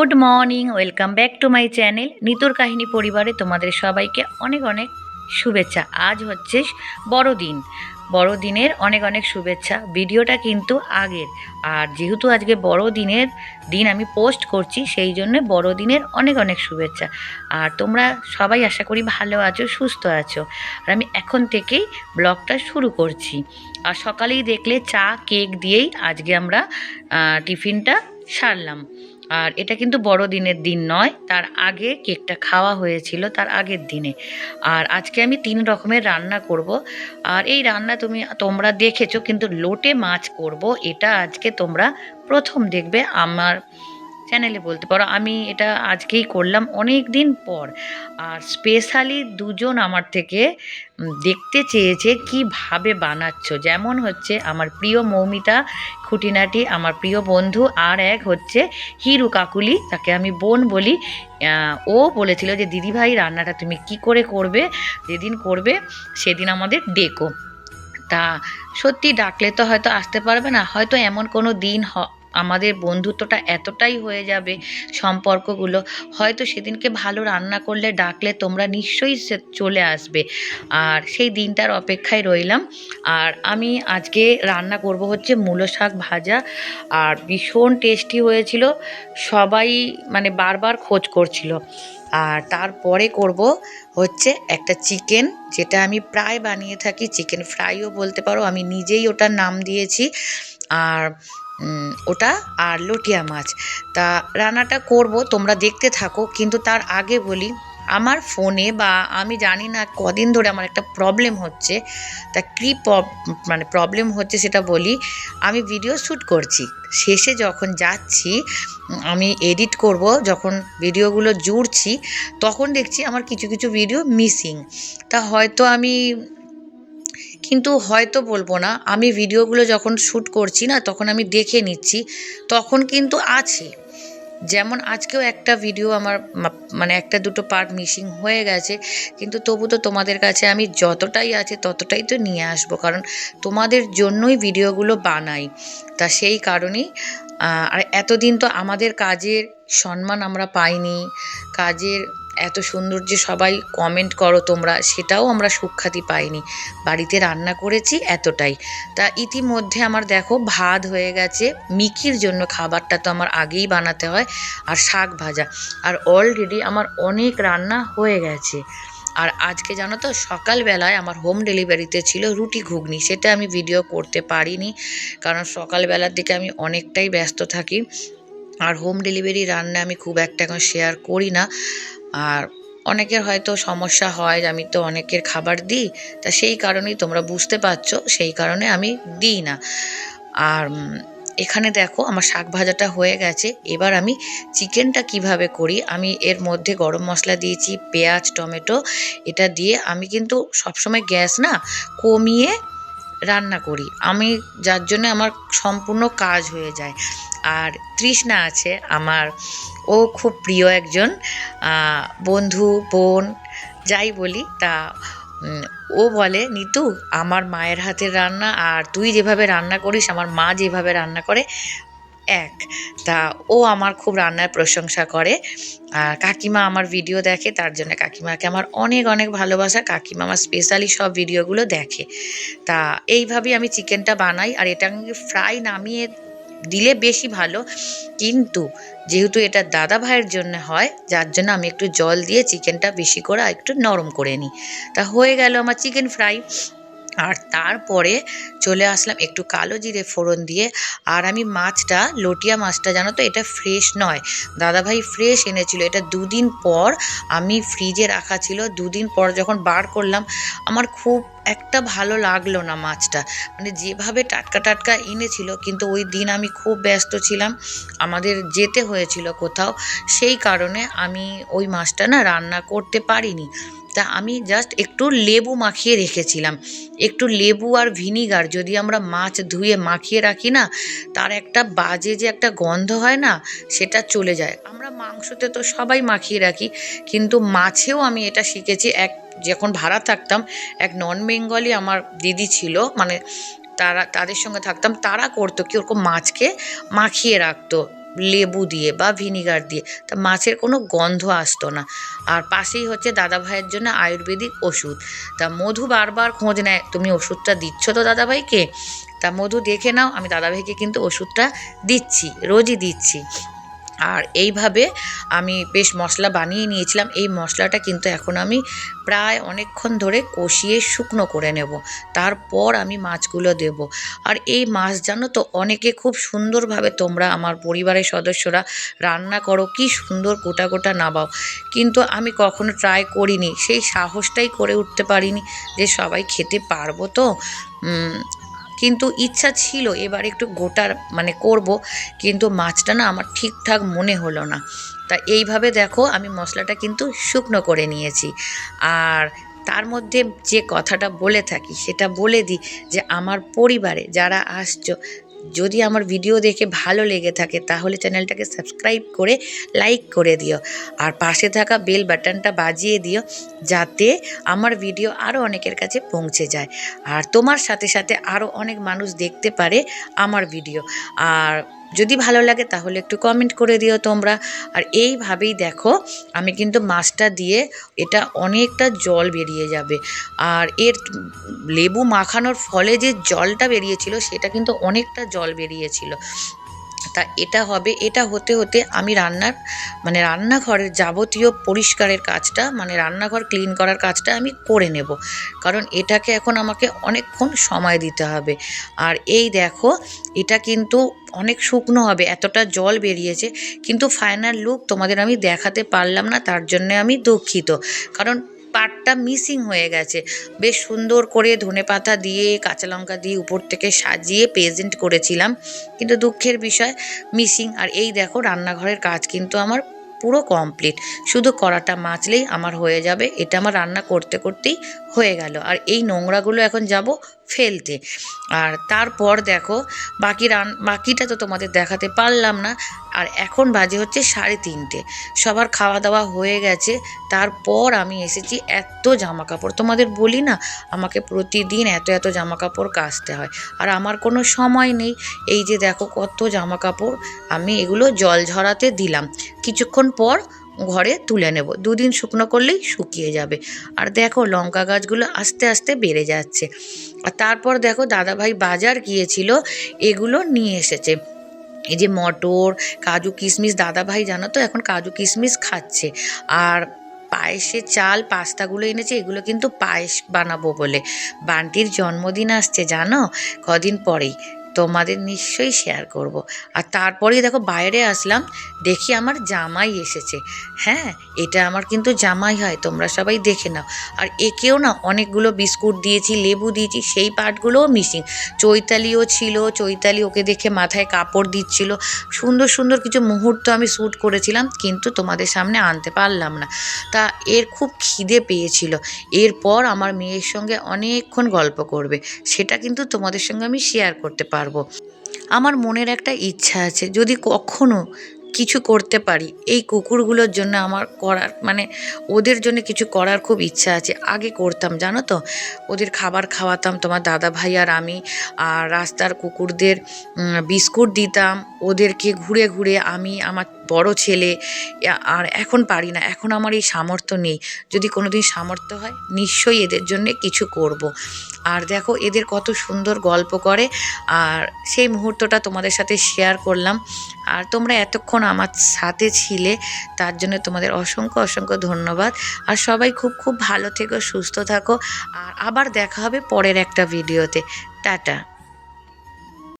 Good morning, welcome back to my channel নিতুর কাহিনী পরিবারে তোমাদের সবাইকে অনেক অনেক শুভেচ্ছা। আজ হচ্ছে বড়দিন। বড়দিনের অনেক অনেক শুভেচ্ছা। ভিডিওটা কিন্তু আগের। আর যেহেতু আজকে বড়দিনের দিন আমি পোস্ট করছি, সেই জন্য বড়দিনের অনেক অনেক শুভেচ্ছা। আর তোমরা সবাই আশা করি ভালো আছো, সুস্থ আছো। আর আমি এখন থেকেই ব্লগটা শুরু করছি। আর সকালেই দেখলে চা, কেক দিয়েই আজকে আমরা টিফিনটা সারলাম। আর এটা কিন্তু বড়দিনের দিন নয়, তার আগে কেকটা খাওয়া হয়েছিল তার আগের দিনে। আর আজকে আমি তিন রকমের রান্না করব। আর এই রান্না তুমি, তোমরা দেখেছ, কিন্তু লোটে মাছ করব, এটা আজকে তোমরা প্রথম দেখবে। আমার চ্যানেলে বলতে পারো, আমি এটা আজকেই করলাম অনেক দিন পর। আর স্পেশালি দুজন আমার থেকে দেখতে চেয়েছে কীভাবে বানাচ্ছ। যেমন হচ্ছে আমার প্রিয় মৌমিতা খুঁটিনাটি, আমার প্রিয় বন্ধু, আর এক হচ্ছে হিরু কাকুলি, তাকে আমি বোন বলি। ও বলেছিল যে, দিদিভাই, রান্নাটা তুমি কি করে করবে? যেদিন করবে, সেদিন আমাদের ডেকো। তা সত্যি ডাকলে তো হয়তো আসতে পারবে না, হয়তো এমন কোনো দিন আমাদের বন্ধুত্বটা এতটাই হয়ে যাবে সম্পর্কগুলো, হয়তো সেদিনকে ভালো রান্না করলে, ডাকলে তোমরা নিশ্চয়ই চলে আসবে। আর সেই দিনটার অপেক্ষায় রইলাম। আর আমি আজকে রান্না করব হচ্ছে মূলো শাক ভাজা। আর ভীষণ টেস্টি হয়েছিল। সবাই মানে বারবার খোঁজ করছিল। আর তারপরে করব হচ্ছে একটা চিকেন, যেটা আমি প্রায় বানিয়ে থাকি। চিকেন ফ্রাইও বলতে পারো, আমি নিজেই ওটার নাম দিয়েছি। আর ওটা আর লটিয়া মাছ। তা রান্নাটা করব, তোমরা দেখতে থাকো, কিন্তু তার আগে বলি, আমার ফোনে বা আমি জানি না কদিন ধরে আমার একটা প্রবলেম হচ্ছে। তা কী মানে প্রবলেম হচ্ছে সেটা বলি, আমি ভিডিও শ্যুট করছি। শেষে যখন যাচ্ছি, আমি এডিট করব, যখন ভিডিওগুলো জুড়ছি, তখন দেখছি আমার কিছু কিছু ভিডিও মিসিং তা হয়তো আমি কিন্তু হয়তো বলব না, আমি ভিডিওগুলো যখন শ্যুট করছি না, তখন আমি দেখে নিচ্ছি, তখন কিন্তু আছে। যেমন আজকেও একটা ভিডিও আমার মানে একটা দুটো পার্ট মিসিং হয়ে গেছে, কিন্তু তবু তো তোমাদের কাছে আমি যতটাই আছে ততটাই তো নিয়ে আসব, কারণ তোমাদের জন্যই ভিডিওগুলো বানাই। তা সেই কারণেই আর এতদিন তো আমাদের কাজের সম্মান আমরা পাইনি, কাজের এত সুন্দর যে সবাই কমেন্ট করো তোমরা, সেটাও আমরা সুখ্যাতি পাইনি। বাড়িতে রান্না করেছি এতটাই। তা ইতিমধ্যে আমার দেখো ভাত হয়ে গেছে। মিকির জন্য খাবারটা তো আমার আগেই বানাতে হয় আর শাক ভাজা। আর অলরেডি আমার অনেক রান্না হয়ে গেছে। আর আজকে জানো তো সকালবেলায় আমার হোম ডেলিভারিতে ছিল রুটি ঘুগনি, সেটা আমি ভিডিও করতে পারিনি। কারণ সকালবেলার দিকে আমি অনেকটাই ব্যস্ত থাকি। আর হোম ডেলিভারি রান্না আমি খুব একটা এখন শেয়ার করি না। আর অনেকের হয়তো সমস্যা হয় আমি তো অনেকের খাবার দিই, তা সেই কারণেই তোমরা বুঝতে পারছ, সেই কারণে আমি দিই না। আর এখানে দেখো আমার শাক ভাজাটা হয়ে গেছে, এবার আমি চিকেনটা কীভাবে করি? আমি এর মধ্যে গরম মশলা দিয়েছি, পেঁয়াজ, টমেটো, এটা দিয়ে আমি কিন্তু সবসময় গ্যাস না কমিয়ে রান্না করি। আমি যার জন্য আমার সম্পূর্ণ কাজ হয়ে যায়। আর তৃষ্ণা আছে, আমার ও খুব প্রিয় একজন। বন্ধু, বোন, যাই বলি, তা ও বলে, নিতু, আমার মায়ের হাতের রান্না, আর তুই যেভাবে রান্না করিস, আমার মা যেভাবে রান্না করে এক। তা ও আমার খুব রান্নার প্রশংসা করে। আর কাকিমা আমার ভিডিও দেখে, তার জন্য কাকিমাকে আমার অনেক অনেক ভালোবাসা। কাকিমা আমার স্পেশালি সব ভিডিওগুলো দেখে। তা এইভাবেই আমি চিকেনটা বানাই। আর এটা ফ্রাই নামিয়ে দিলে বেশি ভালো। কিন্তু যেহেতু এটা দাদা ভাইয়ের জন্য হয়, যার জন্য আমি একটু জল দিয়ে চিকেনটা বেশি করে একটু নরম করে নিই। তা হয়ে গেল আমার চিকেন ফ্রাই আর তারপরে চলে আসলাম একটু কালো জিরে ফোড়ন দিয়ে। আর আমি মাছটা, লটিয়া মাছটা, জানো তো, এটা ফ্রেশ নয়। দাদাভাই ফ্রেশ এনেছিল। এটা দুদিন পর আমি ফ্রিজে রাখা ছিল। দুদিন পর যখন বার করলাম, আমার খুব একটা ভালো লাগল না মাছটা। মানে যেভাবে টাটকা টাটকা এনেছিল, কিন্তু ওই দিন আমি খুব ব্যস্ত ছিলাম। আমাদের যেতে হয়েছিল কোথাও। সেই কারণে আমি ওই মাছটা না রান্না করতে পারিনি। তা আমি জাস্ট একটু লেবু মাখিয়ে রেখেছিলাম। একটু লেবু আর ভিনিগার যদি আমরা মাছ ধুয়ে মাখিয়ে রাখি না, তার একটা বাজে যে একটা গন্ধ হয় না, সেটা চলে যায়। আমরা মাংসতে তো সবাই মাখিয়ে রাখি, কিন্তু মাছেও আমি এটা শিখেছি। এক, যখন ভাড়া থাকতাম, এক নন বেঙ্গলি আমার দিদি ছিল মানে তারা, তাদের সঙ্গে থাকতাম, তারা করতো কি ওরকম মাছকে মাখিয়ে রাখতো। লেবু দিয়ে বা ভিনিগার দিয়ে। তা মাছের কোনো গন্ধ আসতো না। আর পাশেই হচ্ছে দাদাভাইয়ের জন্য আয়ুর্বেদিক ওষুধ। তা মধু বারবার খোঁজ নেয়, তুমি ওষুধটা দিচ্ছ তো দাদাভাইকে? তা মধু দেখে নাও, আমি দাদাভাইকে কিন্তু ওষুধটা দিচ্ছি, রোজই দিচ্ছি। আর এইভাবে আমি বেশ মশলা বানিয়ে নিয়েছিলাম। এই মশলাটা কিন্তু এখন আমি প্রায় অনেকক্ষণ ধরে কষিয়ে শুকনো করে নেব। তারপর আমি মাছগুলো দেব। আর এই মাছ জানো তো, অনেকে খুব সুন্দরভাবে তোমরা আমার পরিবারের সদস্যরা রান্না করো, কি সুন্দর গোটা গোটা নাবাও। কিন্তু আমি কখনো ট্রাই করিনি। সেই সাহসটাই করে উঠতে পারিনি যে সবাই খেতে পারব তো। কিন্তু ইচ্ছা ছিল, এবার একটু গোটার মানে করব, কিন্তু মাছটা না আমার ঠিকঠাক মনে হলো না। তা এইভাবে দেখো, আমি মশলাটা কিন্তু শুকনো করে নিয়েছি। আর তার মধ্যে যে কথাটা বলে থাকি, সেটা বলে দিই যে, আমার পরিবারে যারা আসছো যদি আমার ভিডিও দেখে ভালো লেগে থাকে, তাহলে চ্যানেলটাকে সাবস্ক্রাইব করে লাইক করে দিও। আর পাশে থাকা বেল বাটনটা বাজিয়ে দিও, যাতে আমার ভিডিও আরও অনেকের কাছে পৌঁছে যায়। আর তোমার সাথে সাথে আরও অনেক মানুষ দেখতে পারে আমার ভিডিও আর যদি ভালো লাগে তাহলে একটু কমেন্ট করে দিও তোমরা। আর এইভাবেই দেখো, আমি কিন্তু মাছটা দিয়ে এটা অনেকটা জল বেরিয়ে যাবে। আর এর লেবু মাখানোর ফলে যে জলটা বেরিয়েছিল সেটা কিন্তু অনেকটা জল বেরিয়েছিল। তা এটা হবে, এটা হতে হতে আমি রান্নার মানে রান্নাঘরের যাবতীয় পরিষ্কারের কাজটা মানে রান্নাঘর ক্লিন করার কাজটা আমি করে নেব। কারণ এটাকে এখন আমাকে অনেকক্ষণ সময় দিতে হবে। আর এই দেখো, এটা কিন্তু অনেক শুকনো হবে, এতটা জল বেরিয়েছে, কিন্তু ফাইনাল লুক তোমাদের আমি দেখাতে পারলাম না, তার জন্য আমি দুঃখিত। কারণ পাটটা মিসিং হয়ে গেছে। বেশ সুন্দর করে ধনে পাতা দিয়ে, কাঁচা লঙ্কা দিয়ে উপর থেকে সাজিয়ে প্রেজেন্ট করেছিলাম। কিন্তু দুঃখের বিষয়, মিসিং। আর এই দেখো, রান্নাঘরের কাজ কিন্তু আমার পুরো কমপ্লিট। শুধু কড়াটা মাজলেই আমার হয়ে যাবে। এটা আমার রান্না করতে করতেই হয়ে গেল। আর এই নোংরাগুলো এখন যাব ফেলতে। আর তারপর দেখো, বাকি রান, বাকিটা তো তোমাদের দেখাতে পারলাম না। আর এখন বাজে হচ্ছে সাড়ে তিনটে। সবার খাওয়া দাওয়া হয়ে গেছে। তারপর আমি এসেছি এত জামা কাপড় তোমাদের বলি না, আমাকে প্রতিদিন এত এত জামা কাপড় কাচতে হয়। আর আমার কোনো সময় নেই। এই যে দেখো কত জামা কাপড় আমি এগুলো জল ঝরাতে দিলাম। কিছুক্ষণ পর ঘরে তুলে নেব। দুদিন শুকনো করলেই শুকিয়ে যাবে। আর দেখো লঙ্কা গাছগুলো আস্তে আস্তে বেড়ে যাচ্ছে। আর তারপর দেখো দাদাভাই বাজার গিয়েছিল, এগুলো নিয়ে এসেছে। এই যে মটর, কাজু কিশমিশ, দাদাভাই জানো তো এখন কাজু কিশমিশ খাচ্ছে। আর পায়েসের চাল, পাস্তাগুলো এনেছে, এগুলো কিন্তু পায়েস বানাবো বলে। বান্টির জন্মদিন আসছে জানো? কদিন পরেই। তোমাদের নিশ্চয়ই শেয়ার করব। আর তারপরেই দেখো বাইরে আসলাম, দেখি আমার জামাই এসেছে। হ্যাঁ এটা আমার কিন্তু জামাই হয়, তোমরা সবাই দেখে নাও। আর একেও না অনেকগুলো বিস্কুট দিয়েছি, লেবু দিয়েছি, সেই পার্টগুলোও মিসিং চৈতালিও ছিল, চৈতালি ওকে দেখে মাথায় কাপড় দিচ্ছিল। সুন্দর সুন্দর কিছু মুহূর্ত আমি শ্যুট করেছিলাম, কিন্তু তোমাদের সামনে আনতে পারলাম না। তা এর খুব খিদে পেয়েছিল। এরপর আমার মেয়ের সঙ্গে অনেকক্ষণ গল্প করবে, সেটা কিন্তু তোমাদের সঙ্গে আমি শেয়ার করতে পারব। আমার মনের একটা ইচ্ছা আছে, যদি কখনো কিছু করতে পারি, এই কুকুরগুলোর জন্য আমার করার মানে ওদের জন্য কিছু করার খুব ইচ্ছা আছে। আগে করতাম, জানো তো? ওদের খাবার খাওয়াতাম, তোমার দাদা ভাই আর আমি, আর রাস্তার কুকুরদের বিস্কুট দিতাম, ওদেরকে ঘুরে ঘুরে আমি, আমার বড় ছেলে আর এখন পারি না, এখন আমার এই সামর্থ্য নেই। যদি কোনো দিন সামর্থ্য হয়, নিশ্চয়ই এদের জন্য কিছু করব। আর দেখো, এদের কত সুন্দর গল্প করে, আর সেই মুহূর্তটা তোমাদের সাথে শেয়ার করলাম। আর তোমরা এতক্ষণ আমার সাথে ছিলে, তার জন্য তোমাদের অসংখ্য অসংখ্য ধন্যবাদ। আর সবাই খুব খুব ভালো থেকো, সুস্থ থাকো। আর আবার দেখা হবে পরের একটা ভিডিওতে টাটা।